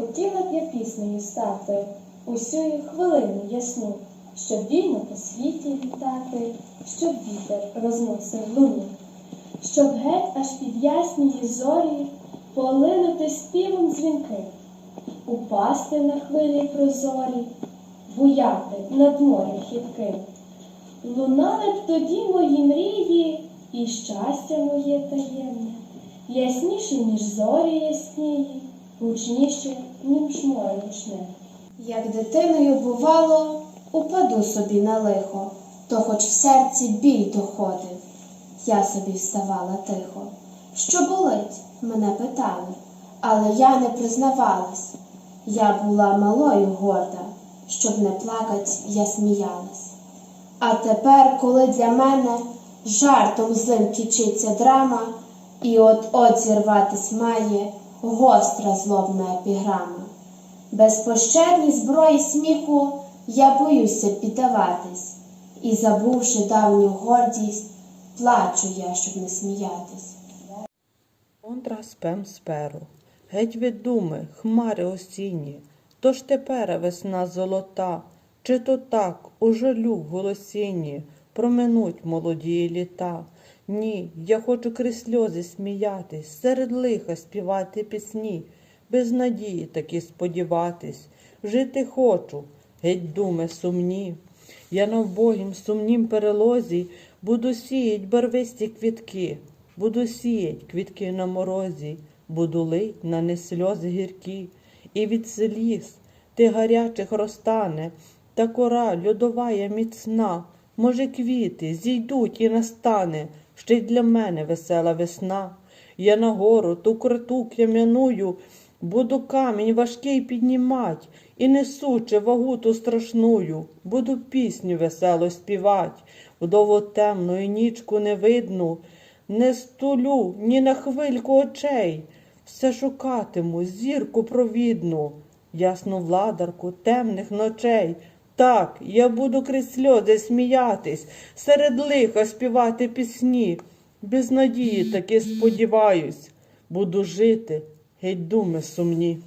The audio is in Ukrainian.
Хотіла б я піснею стати усю хвилину ясну, щоб вільно по світі літати, щоб вітер розносив луну, щоб геть аж під ясні зорі полинути співом дзвінки, упасти на хвилі прозорі, буяти над морем хитким. Лунали б тоді мої мрії і щастя моє таємне, ясніше, ніж зорі яснії, гучніше, ніж море гучне. Як дитиною бувало, упаду собі на лихо, то хоч в серці біль доходив. Я собі вставала тихо. Що болить? мене питали, але я не признавалась. Я була малою горда, щоб не плакать, я сміялась. А тепер, коли для мене жартом злим кічиться драма, і от-от зірватись має гостра злобна епіграма. Безпощадній зброї сміху я боюся піддаватись, і, забувши давню гордість, плачу я, щоб не сміятись. Контра спем сперу, геть від думи, хмари осінні, то ж тепер весна золота, чи то так у жалю голосінні проминуть молоді літа. Ні, я хочу крізь сльози сміятись, серед лиха співати пісні, без надії таки сподіватись, жити хочу, геть думи сумні. Я на вбогім сумнім перелозі буду сіять барвисті квітки, буду сіять квітки на морозі, буду лить на не сльози гіркі, і від сліз ти гарячих розтане, та кора льодовая міцна, може, квіти зійдуть і настане, ще й для мене весела весна. Я на гору ту круту к'ям'яную, буду камінь важкий піднімать, і несучи вагу ту страшную, буду пісню весело співать, вдову темну нічку не видну, не стулю ні на хвильку очей, все шукатиму зірку провідну, ясну владарку темних ночей. Так, я буду крізь сльози сміятись, серед лиха співати пісні. Без надії таки сподіваюсь, буду жити, геть думи сумні.